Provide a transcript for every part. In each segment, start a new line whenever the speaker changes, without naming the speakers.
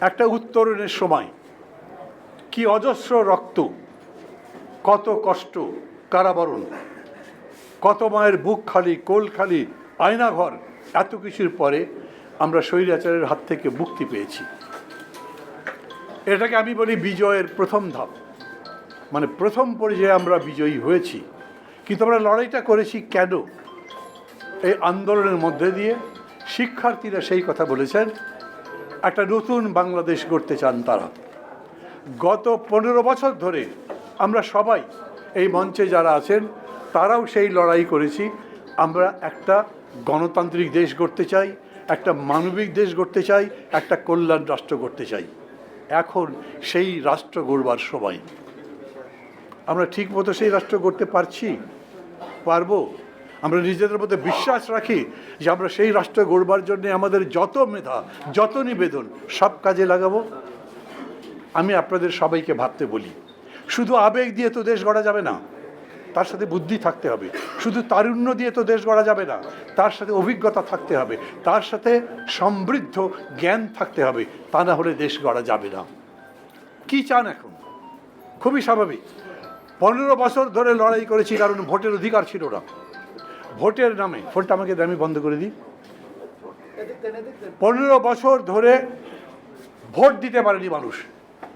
একটা উত্তরণের সময়, কি অজস্র রক্ত, কত কষ্ট, কারাবরণ, কত মায়ের বুক খালি, কোল খালি, আয়নাঘর, এত কিছুর পরে আমরা স্বৈরাচারের হাত থেকে মুক্তি পেয়েছি। এটাকে আমি বলি বিজয়ের প্রথম ধাপ। মানে প্রথম পর্যায়ে আমরা বিজয়ী হয়েছি। কিন্তু আমরা লড়াইটা করেছি কেন? এই আন্দোলনের মধ্যে দিয়ে শিক্ষার্থীরা সেই কথা বলেছেন একটা নতুন বাংলাদেশ গড়তে চান তারা। গত পনেরো বছর ধরে আমরা সবাই এই মঞ্চে যারা আছেন, তারাও সেই লড়াই করেছি। আমরা একটা গণতান্ত্রিক দেশ গড়তে চাই, একটা মানবিক দেশ গড়তে চাই, একটা কল্যাণ রাষ্ট্র গড়তে চাই। এখন সেই রাষ্ট্র গড়বার সময়। আমরা ঠিক মতো সেই রাষ্ট্র গড়তে পারছি? পারব? আমরা নিজেদের মধ্যে বিশ্বাস রাখি যে আমরা সেই রাষ্ট্র গড়বার জন্য আমাদের যত মেধা, যত নিবেদন, সব কাজে লাগাবো। আমি আপনাদের সবাইকে ভাবতে বলি, শুধু আবেগ দিয়ে তো দেশ গড়া যাবে না, তার সাথে বুদ্ধি থাকতে হবে। শুধু তারুণ্য দিয়ে তো দেশ গড়া যাবে না, তার সাথে অভিজ্ঞতা থাকতে হবে, তার সাথে সমৃদ্ধ জ্ঞান থাকতে হবে, তা না হলে দেশ গড়া যাবে না। কি চান এখন? খুবই স্বাভাবিক। পনেরো বছর ধরে লড়াই করেছি, কারণ ভোটের অধিকার ছিল না। ভোটের নামে, ফোনটা আমাকে আমি বন্ধ করে দিই। পনেরো বছর ধরে ভোট দিতে পারেনি মানুষ।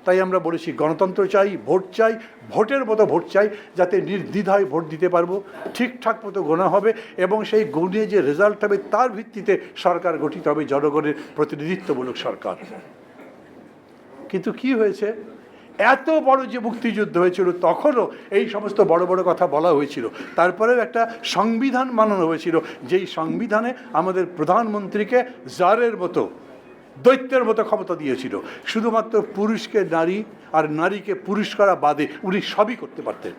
তাই আমরা বলেছি, গণতন্ত্র চাই, ভোট চাই, ভোটের মতো ভোট চাই, যাতে নির্দ্বিধায় ভোট দিতে পারব, ঠিকঠাক মতো গোনা হবে, এবং সেই গুণে যে রেজাল্ট হবে, তার ভিত্তিতে সরকার গঠিত হবে জনগণের প্রতিনিধিত্বমূলক সরকার। কিন্তু কি হয়েছে? এত বড় যে মুক্তিযুদ্ধ হয়েছিল, তখনও এই সমস্ত বড় বড় কথা বলা হয়েছিল। তারপরেও একটা সংবিধান বানানো হয়েছিল, যেই সংবিধানে আমাদের প্রধানমন্ত্রীকে জারের মতো, দৈত্যের মতো ক্ষমতা দিয়েছিল। শুধুমাত্র পুরুষকে নারী আর নারীকে পুরুষ করা বাদে উনি সবই করতে পারতেন।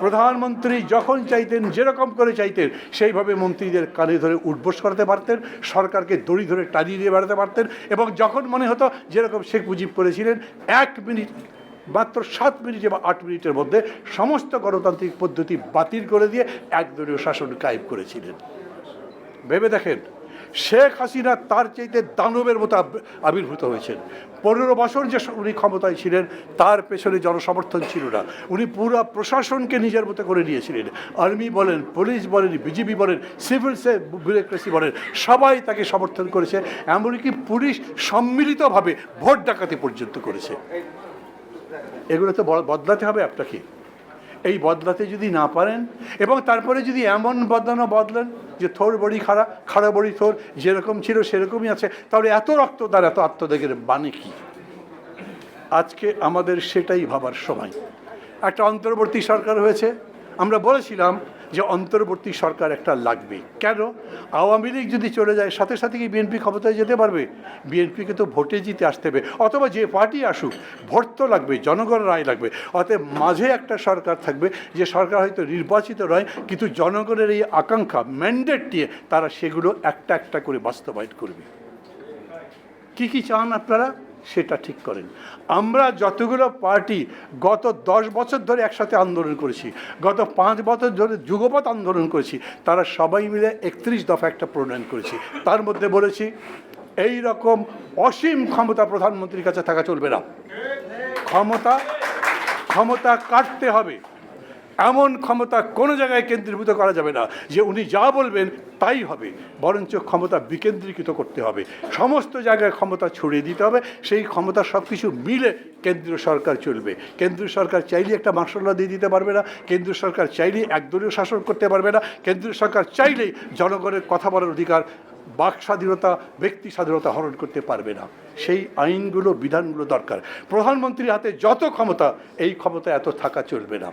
প্রধানমন্ত্রী যখন চাইতেন, যেরকম করে চাইতেন, সেইভাবে মন্ত্রীদের কানে ধরে উঠবোস করাতে পারতেন, সরকারকে দড়ি ধরে টানিয়ে দিয়ে বেড়াতে পারতেন এবং যখন মনে হতো যেরকম শেখ মুজিব করেছিলেন, এক মিনিট, মাত্র সাত মিনিটে বা আট মিনিটের মধ্যে সমস্ত গণতান্ত্রিক পদ্ধতি বাতিল করে দিয়ে একদলীয় শাসন কায়েম করেছিলেন। ভেবে দেখেন শেখ হাসিনা তার চাইতে দানবের মতো আবির্ভূত হয়েছেন। পনেরো বছর যে উনি ক্ষমতায় ছিলেন, তার পেছনে জনসমর্থন ছিল না। উনি পুরো প্রশাসনকে নিজের মতো করে নিয়েছিলেন। আর্মি বলেন, পুলিশ বলেন বিজেপি বলেন, সিভিল ব্যুরোক্রেসি বলেন, সবাই তাকে সমর্থন করেছে। এমনকি পুলিশ সম্মিলিতভাবে ভোট ডাকাতি পর্যন্ত করেছে। এগুলো তো বদলাতে হবে আপনাকে। এই বদলাতে যদি না পারেন এবং তারপরে যদি এমন বদলানো বদলেন যে থোর বড়ি খাড়া খাড়া বড়ি থোর যেরকম ছিল সেরকমই আছে, তাহলে এত রক্ত তার এত আত্মত্যাগের বানে কি? আজকে আমাদের সেটাই ভাবার সময়। একটা অন্তর্বর্তী সরকার হয়েছে, আমরা বলেছিলাম যে অন্তর্বর্তী সরকার একটা লাগবে। কেন? আওয়ামী লীগ যদি চলে যায়, সাথে সাথে কি বিএনপি ক্ষমতায় যেতে পারবে? বিএনপিকে তো ভোটে জিতে আসতে হবে। অথবা যে পার্টি আসুক, ভোট তো লাগবে, জনগণ রায় লাগবে। অতএব মাঝে একটা সরকার থাকবে, যে সরকার হয়তো নির্বাচিত নয়, কিন্তু জনগণের এই আকাঙ্ক্ষা ম্যান্ডেট নিয়ে তারা সেগুলো একটা একটা করে বাস্তবায়ন করবে। কি কি চান আপনারা? সেটা ঠিক করেন। আমরা যতগুলো পার্টি গত দশ বছর ধরে একসাথে আন্দোলন করেছি, গত পাঁচ বছর ধরে যুগপৎ আন্দোলন করেছি, তারা সবাই মিলে একত্রিশ দফা একটা প্রণয়ন করেছি। তার মধ্যে বলেছি এই রকম অসীম ক্ষমতা প্রধানমন্ত্রীর কাছে থাকা চলবে না। ক্ষমতা ক্ষমতা কাটতে হবে। এমন ক্ষমতা কোনো জায়গায় কেন্দ্রীভূত করা যাবে না যে উনি যা বলবেন তাই হবে। বরঞ্চ ক্ষমতা বিকেন্দ্রীকৃত করতে হবে। সমস্ত জায়গায় ক্ষমতা ছড়িয়ে দিতে হবে। সেই ক্ষমতা সব কিছু মিলে কেন্দ্রীয় সরকার চলবে। কেন্দ্রীয় সরকার চাইলে একটা মার্শাল্লাহ দিয়ে দিতে পারবে না। কেন্দ্রীয় সরকার চাইলেই একদলীয় শাসন করতে পারবে না। কেন্দ্রীয় সরকার চাইলেই জনগণের কথা বলার অধিকার, বাক স্বাধীনতা, ব্যক্তি স্বাধীনতা হরণ করতে পারবে না। সেই আইনগুলো, বিধানগুলো দরকার। প্রধানমন্ত্রীর হাতে যত ক্ষমতা, এই ক্ষমতা এত থাকা চলবে না।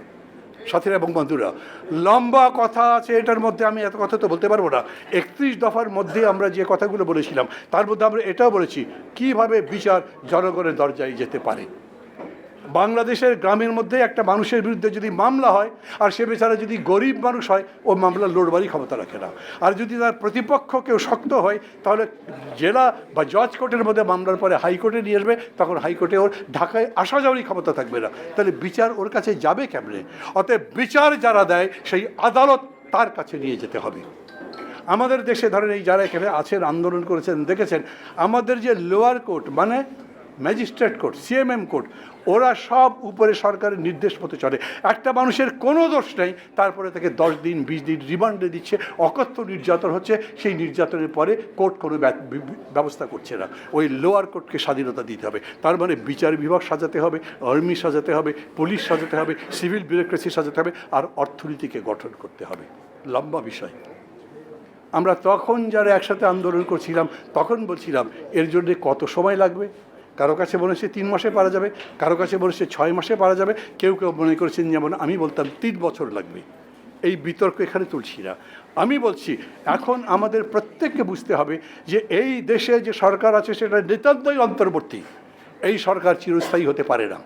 সাথীরা এবং বন্ধুরা, লম্বা কথা আছে এটার মধ্যে আমি এত কথা তো বলতে পারব না। একত্রিশ দফার মধ্যে আমরা যে কথাগুলো বলেছিলাম, তার মধ্যে আমরা এটাও বলেছি, কীভাবে বিচার জনগণের দরজায় যেতে পারে? বাংলাদেশের গ্রামের মধ্যে একটা মানুষের বিরুদ্ধে যদি মামলা হয়, আর সে বেচারা যদি গরিব মানুষ হয়, ও মামলা লড়বারই ক্ষমতা রাখে না। আর যদি তার প্রতিপক্ষ কেউ শক্ত হয়, তাহলে জেলা বা জজ কোর্টের মধ্যে মামলার পরে হাইকোর্টে নিয়ে আসবে, তখন হাইকোর্টে ওর ঢাকায় আসা যাওয়ারই ক্ষমতা থাকবে না। তাহলে বিচার ওর কাছে যাবে কেমনে? অতএব বিচার যারা দেয়, সেই আদালত তার কাছে নিয়ে যেতে হবে। আমাদের দেশে ধরেন এই যারা এখানে আছেন, আন্দোলন করেছেন, দেখেছেন, আমাদের যে লোয়ার কোর্ট মানে ম্যাজিস্ট্রেট কোর্ট সিএমএম কোর্ট ওরা সব উপরে সরকারের নির্দেশ মতো চলে। একটা মানুষের কোনো দোষ নেই, তারপরে তাকে দশ দিন, বিশ দিন রিমান্ডে দিচ্ছে, অকথ্য নির্যাতন হচ্ছে, সেই নির্যাতনের পরে কোর্ট কোনো ব্য- ব্যবস্থা করছে না। ওই লোয়ার কোর্টকে স্বাধীনতা দিতে হবে। তার মানে বিচার বিভাগ সাজাতে হবে আর্মি সাজাতে হবে পুলিশ সাজাতে হবে সিভিল বিউরোক্রেসি সাজাতে হবে, আর অর্থনীতিকে গঠন করতে হবে। লম্বা বিষয়। আমরা তখন যারা একসাথে আন্দোলন করছিলাম, তখন বলছিলাম, এর জন্যে কত সময় লাগবে? কারও কাছে হচ্ছে তিন মাসে পারা যাবে, কারও কাছে হচ্ছে ছয় মাসে পারা যাবে, কেউ কেউ মনে করেছেন যেমন আমি বলতাম, তিন বছর লাগবে। এই বিতর্ক এখানে তুলছি না। আমি বলছি, এখন আমাদের প্রত্যেককে বুঝতে হবে যে এই দেশে যে সরকার আছে, সেটা নিতান্তই অন্তর্বর্তী। এই সরকার চিরস্থায়ী হতে পারে না।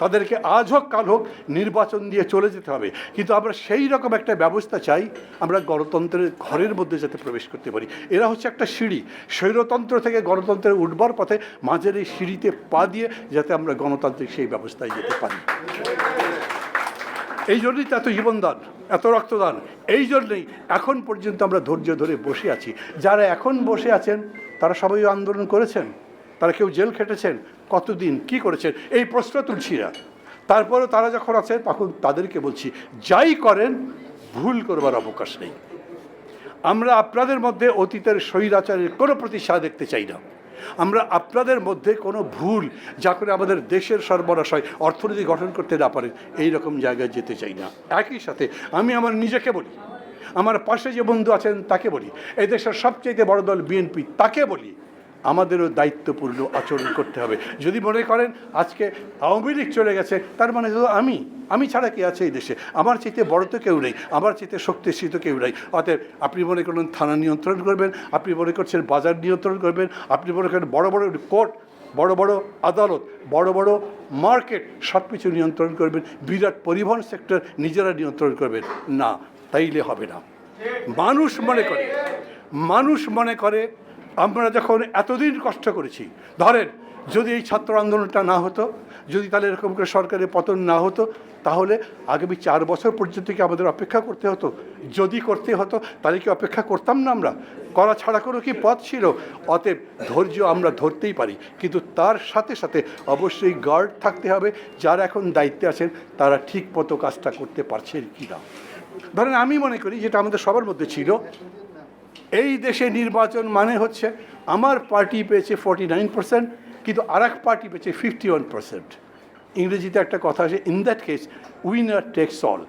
তাদেরকে আজ হোক, কাল হোক নির্বাচন দিয়ে চলে যেতে হবে। কিন্তু আমরা সেই রকম একটা ব্যবস্থা চাই, আমরা গণতন্ত্রের ঘরের মধ্যে যাতে প্রবেশ করতে পারি। এরা হচ্ছে একটা সিঁড়ি। স্বৈরতন্ত্র থেকে গণতন্ত্রের উঠবার পথে মাঝের এই সিঁড়িতে পা দিয়ে যাতে আমরা গণতান্ত্রিক সেই ব্যবস্থায় যেতে পারি। এই জন্যই তো এত জীবনদান, এত রক্তদান। এই জন্যই এখন পর্যন্ত আমরা ধৈর্য ধরে বসে আছি। যারা এখন বসে আছেন, তারা সবাই আন্দোলন করেছেন। তারা কেউ জেল খেটেছেন? কতদিন? কি করেছেন? এই প্রশ্ন তুলছি না তারপরেও তারা যখন আছে তখন তাদেরকে বলছি, যাই করেন, ভুল করবার অবকাশ নেই। আমরা আপনাদের মধ্যে অতীতের স্বৈরাচারের কোনো প্রতিষ্ঠা দেখতে চাই না। আমরা আপনাদের মধ্যে কোনো ভুল, যা করে আমাদের দেশের সর্বনাশ অর্থনীতি গঠন করতে না পারেন, এই রকম জায়গায় যেতে চাই না। একই সাথে আমি আমার নিজেকে বলি, আমার পাশে যে বন্ধু আছেন তাকে বলি এই দেশের সবচেয়ে বড় দল বিএনপি, তাকে বলি আমাদেরও দায়িত্বপূর্ণ আচরণ করতে হবে। যদি মনে করেন আজকে আওয়ামী লীগ চলে গেছে, তার মানে শুধু আমি আমি ছাড়া কে আছে এই দেশে? আমার চাইতে বড় তো কেউ নেই, আমার চাইতে শক্তিশালী তো কেউ নেই। অতএব আপনি মনে করেন থানা নিয়ন্ত্রণ করবেন, আপনি মনে করছেন বাজার নিয়ন্ত্রণ করবেন, আপনি মনে করেন বড় বড় কোর্ট, বড় বড় আদালত, বড় বড় মার্কেট সব কিছু নিয়ন্ত্রণ করবেন, বিরাট পরিবহন সেক্টর নিজেরা নিয়ন্ত্রণ করবেন। না, তাইলে হবে না। মানুষ মনে করে, মানুষ মনে করে আমরা যখন এতদিন কষ্ট করেছি, ধরেন যদি এই ছাত্র আন্দোলনটা না হতো, যদি তাহলে এরকম করে সরকারের পতন না হতো, তাহলে আগামী চার বছর পর্যন্ত কি আমাদের অপেক্ষা করতে হতো? যদি করতে হতো, তাহলে কি অপেক্ষা করতাম না আমরা? করা ছাড়া কোনো কি পথ ছিল? অতএব ধৈর্য আমরা ধরতেই পারি, কিন্তু তার সাথে সাথে অবশ্যই গার্ড থাকতে হবে, যারা এখন দায়িত্বে আছেন, তারা ঠিক মতো কাজটা করতে পারছেন কি না ধরেন আমি মনে করি যেটা আমাদের সবার মধ্যে ছিল এই দেশে নির্বাচন মানে হচ্ছে আমার পার্টি পেয়েছে ফর্টি নাইন পার্সেন্ট কিন্তু আর এক পার্টি পেয়েছে ফিফটি ওয়ান পার্সেন্ট ইংরেজিতে একটা কথা আছে in that case winner takes all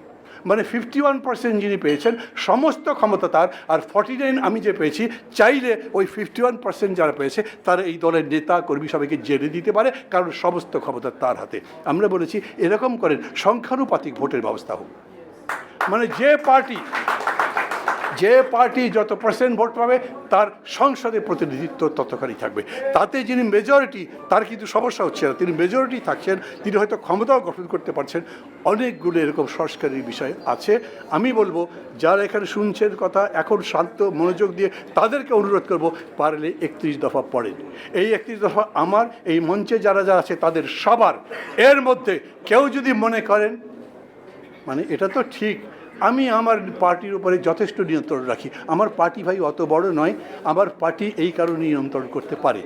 মানে ফিফটি ওয়ান পার্সেন্ট যিনি পেয়েছেন, সমস্ত ক্ষমতা তার, আর ফর্টি নাইন আমি যে পেয়েছি, চাইলে ওই ফিফটি ওয়ান পার্সেন্ট যারা পেয়েছে, তারা এই দলের নেতা, কর্মী সবাইকে জেলে দিতে পারে, কারণ সমস্ত ক্ষমতা তার হাতে। আমরা বলেছি, এরকম করেন, সংখ্যানুপাতিক ভোটের ব্যবস্থা হোক। মানে যে পার্টি যে পার্টি যত পার্সেন্ট ভোট পাবে, তার সংসদে প্রতিনিধিত্ব ততখানি থাকবে। তাতে যিনি মেজরিটি তার কিন্তু সমস্যা হচ্ছে না। তিনি মেজরিটি থাকছেন, তিনি হয়তো ক্ষমতাও গঠন করতে পারছেন। অনেকগুলো এরকম সংস্কারের বিষয় আছে। আমি বলব, যারা এখানে শুনছেন কথা, এখন শান্ত মনোযোগ দিয়ে তাদেরকে অনুরোধ করব, পারলে একত্রিশ দফা পড়েন। এই একত্রিশ দফা আমার, এই মঞ্চে যারা যারা আছে, তাদের সবার। এর মধ্যে কেউ যদি মনে করেন মানে এটা তো ঠিক আমি আমার পার্টির উপরে যথেষ্ট নিয়ন্ত্রণ রাখি। আমার পার্টি ভাই অত বড় নয়, আমার পার্টি এই কারণে নিয়ন্ত্রণ করতে পারে।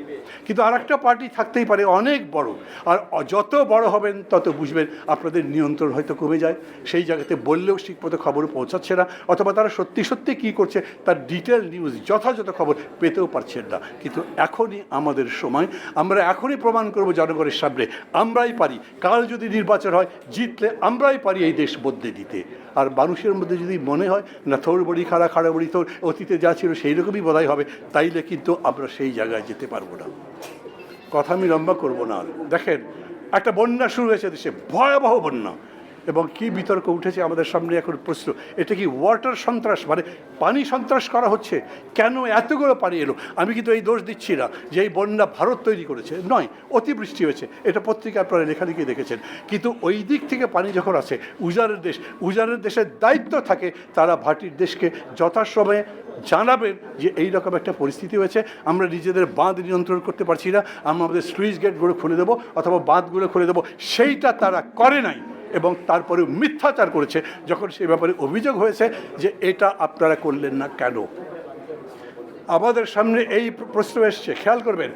কিন্তু আর একটা পার্টি থাকতেই পারে অনেক বড়। আর যত বড় হবেন, তত বুঝবেন আপনাদের নিয়ন্ত্রণ হয়তো কমে যায়। সেই জায়গাতে বললেও ঠিকমতো খবর পৌঁছাচ্ছে না, অথবা তারা সত্যি সত্যি কী করছে, তার ডিটেল নিউজ যথাযথ খবর পেতেও পারছেন না। কিন্তু এখনই আমাদের সময়। আমরা এখনই প্রমাণ করব জনগণের সামনে, আমরাই পারি। কাল যদি নির্বাচন হয়, জিতলে আমরাই পারি এই দেশ বদলে দিতে। আর মানুষের মধ্যে যদি মনে হয়, না, থোর বড়ি, খাড়া খাড়া বড়ি তোর অতীতে যা ছিল সেই রকমই বোধহয় হবে, তাইলে কিন্তু আমরা সেই জায়গায় যেতে পারব না কথা আমি লম্বা করব না। দেখেন, একটা বন্যা শুরু হয়েছে দেশে, ভয়াবহ বন্যা এবং কি বিতর্ক উঠেছে আমাদের সামনে এখন প্রশ্ন। এটা কি ওয়াটার সন্ত্রাস? মানে পানি সন্ত্রাস করা হচ্ছে? কেন এতগুলো পানি এলো? আমি কিন্তু এই দোষ দিচ্ছি না যে এই বন্যা ভারত তৈরি করেছে। নয়, অতিবৃষ্টি হয়েছে। এটা পত্রিকা আপনারা লেখালেখি দেখেছেন। কিন্তু ওই দিক থেকে পানি যখন আসে উজারের দেশ উজারের দেশের দায়িত্ব থাকে, তারা ভাটির দেশকে যথাসময়ে জানাবেন যে এই রকম একটা পরিস্থিতি হয়েছে। আমরা নিজেদের বাঁধ নিয়ন্ত্রণ করতে পারছি না। আমরা আমাদের স্লুইস গেটগুলো খুলে দেবো অথবা বাঁধগুলো খুলে দেবো। সেইটা তারা করে নাই। এবং তারপরে মিথ্যাচার করেছে যখন সে ব্যাপারে অভিযোগ হয়েছে যে এটা আপনারা করলেন না কেন। আমাদের সামনে এই প্রশ্ন এসছে, খেয়াল করবেন,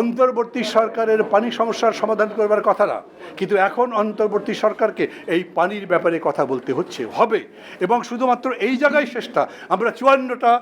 অন্তর্বর্তী সরকারের পানি সমস্যার সমাধান করবার কথা না, কিন্তু এখন অন্তর্বর্তী সরকারকে এই পানির ব্যাপারে কথা বলতে হচ্ছে, হবে। এবং শুধুমাত্র এই জায়গায় শেষটা, আমরা চুয়ান্নটা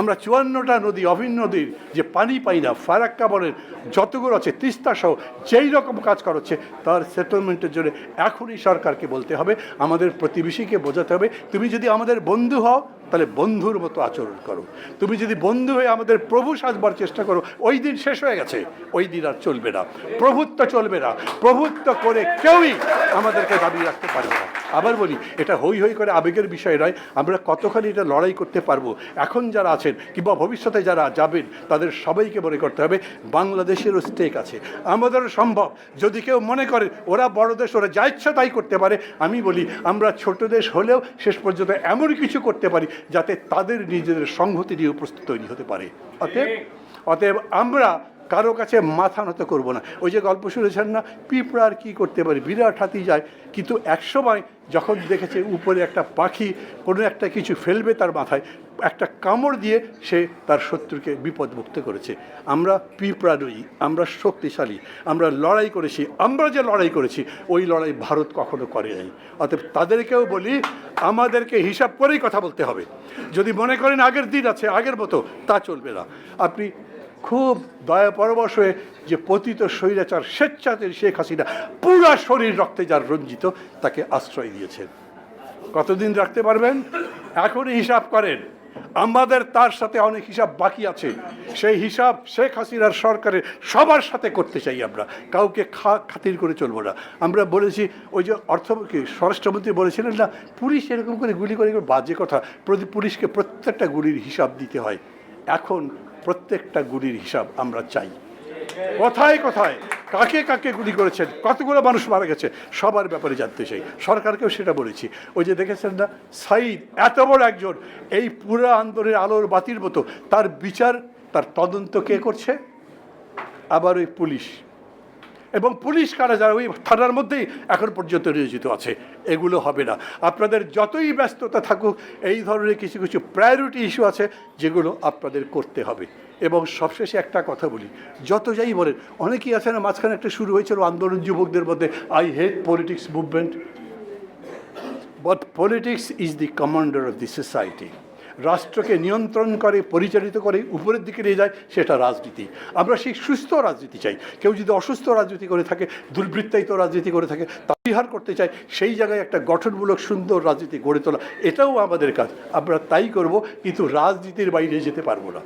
আমরা চুয়ান্নটা নদী, অভিন্ন নদীর যে পানি পাই না, ফারাক্কা বলেন যতগুলো আছে, তিস্তা সহ যেই রকম কাজ করাচ্ছে তার সেটেলমেন্টের জন্য এখনই সরকারকে বলতে হবে, আমাদের প্রতিবেশীকে বোঝাতে হবে। তুমি যদি আমাদের বন্ধু হও তাহলে বন্ধুর মতো আচরণ করো। তুমি যদি বন্ধু হয়ে আমাদের প্রভু সাজবার চেষ্টা করো, ওই দিন শেষ হয়ে গেছে। ওই দিন আর চলবে না। প্রভুত্ব চলবে না। প্রভুত্ব করে কেউই আমাদেরকে দাবি রাখতে পারবে না। আবার বলি, এটা হই হই করে আবেগের বিষয় নয়। আমরা কতখানি এটা লড়াই করতে পারব? এখন যারা আছেন কিংবা ভবিষ্যতে যারা যাবেন, তাদের সবাইকে মনে করতে হবে, বাংলাদেশেরও স্টেক আছে। আমাদেরও সম্ভব। যদি কেউ মনে করে, ওরা বড় দেশ, ওরা যা ইচ্ছা তাই করতে পারে, আমি বলি, আমরা ছোট দেশ হলেও শেষ পর্যন্ত এমন কিছু করতে পারি যাতে তাদের নিজেদের সংহতি নিয়ে উপস্থিত তৈরি হতে পারে। অতএব অতএব আমরা কারও কাছে মাথা নত করব না। ওই যে গল্প শুনেছেন না, পিঁপড়া আর কী করতে পারে? বিরাট হাতি যায়, কিন্তু একসময় যখন দেখেছে উপরে একটা পাখি, কোনো একটা কিছু ফেলবে তার মাথায়, একটা কামড় দিয়ে সে তার শত্রুকে বিপদমুক্ত করেছে। আমরা পিঁপড়া নই, আমরা শক্তিশালী, আমরা লড়াই করেছি, আমরা যে লড়াই করেছি, ওই লড়াই ভারত কখনো করে নাই। অতএব তাদেরকেও বলি, আমাদেরকে হিসাব করেই কথা বলতে হবে। যদি মনে করেন আগের দিন আছে, আগের মতো, তা চলবে না। আপনি খুব দয়া পরবশ হয়ে যে পতিত স্বৈরাচার স্বেচ্ছাতে শেখ হাসিনা পুরা শরীর রক্তে যার রঞ্জিত, তাকে আশ্রয় দিয়েছেন। কতদিন রাখতে পারবেন? এখনই হিসাব করেন। আমাদের তার সাথে অনেক হিসাব বাকি আছে। সেই হিসাব শেখ হাসিনার সরকারের সবার সাথে করতে চাই আমরা। কাউকে খাতির করে চলবো না। আমরা বলেছি, ওই যে অর্থ স্বরাষ্ট্রমন্ত্রী বলেছিলেন না, পুলিশ এরকম করে গুলি করে বাজে কথা। পুলিশকে প্রত্যেকটা গুলির হিসাব দিতে হয়। এখন প্রত্যেকটা গুলির হিসাব আমরা চাই। কথায় কথায়, কাকে কাকে গুলি করেছেন, কতগুলো মানুষ মারা গেছে, সবার ব্যাপারে জানতে চাই। সরকারকেও সেটা বলেছি। ওই যে দেখেছেন না, সাইদ, এত বড় একজন, এই পুরো আন্দোলনের আলোর বাতির মতো, তার বিচার, তার তদন্ত কে করছে? আবার ওই পুলিশ। এবং পুলিশ কারা যারা ওই থানার মধ্যেই এখন পর্যন্ত নিয়োজিত আছে, এগুলো হবে না। আপনাদের যতই ব্যস্ততা থাকুক, এই ধরনের কিছু কিছু প্রায়োরিটি ইস্যু আছে, যেগুলো আপনাদের করতে হবে। এবং সবশেষে একটা কথা বলি, যত যাই বলেন, অনেকেই আছে না, মাঝখানে একটা শুরু হয়েছিল আন্দোলন যুবকদের মধ্যে I hate politics movement but politics is the commander of the society রাষ্ট্রকে নিয়ন্ত্রণ করে, পরিচালিত করে, উপরের দিকে নিয়ে যায়, সেটা রাজনীতি। আমরা সেই সুস্থ রাজনীতি চাই। কেউ যদি অসুস্থ রাজনীতি করে থাকে, দুর্বৃত্তায়িত রাজনীতি করে থাকে তাবিহার করতে চায়, সেই জায়গায় একটা গঠনমূলক সুন্দর রাজনীতি গড়ে তোলা, এটাও আমাদের কাজ। আমরা তাই করব, কিন্তু রাজনীতির বাইরে যেতে পারব না।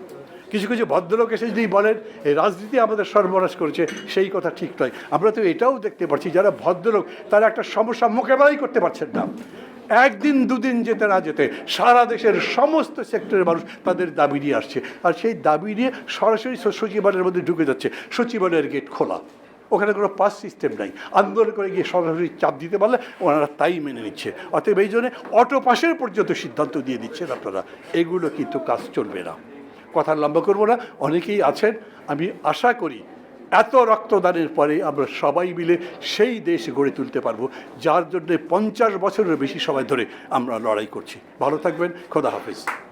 কিছু কিছু ভদ্রলোক এসে যদি বলেন, এই রাজনীতি আমাদের সর্বনাশ করেছে সেই কথা ঠিক নয়। আমরা তো এটাও দেখতে পাচ্ছি, যারা ভদ্রলোক, তারা একটা সমস্যা মোকাবেলাই করতে পারছেন না। একদিন দুদিন যেতে না যেতে সারা দেশের সমস্ত সেক্টরের মানুষ তাদের দাবি নিয়ে আসছে। আর সেই দাবি নিয়ে সরাসরি সচিবালয়ের মধ্যে ঢুকে যাচ্ছে। সচিবালয়ের গেট খোলা। ওখানে কোনো পাস সিস্টেম নাই। আন্দোলন করে গিয়ে সরাসরি চাপ দিতে পারলে ওনারা তাই মেনে নিচ্ছে। অতএব এই জন্যে অটো পাসের পর্যন্ত সিদ্ধান্ত দিয়ে দিচ্ছেন আপনারা। এগুলো কিন্তু কাজ চলবে না। কথা লম্বা করব না। অনেকেই আছেন। আমি আশা করি এত রক্তদানের পরে আমরা সবাই মিলে সেই দেশ গড়ে তুলতে পারব, যার জন্যে পঞ্চাশ বছরের বেশি সময় ধরে আমরা লড়াই করছি। ভালো থাকবেন, খোদা হাফিজ।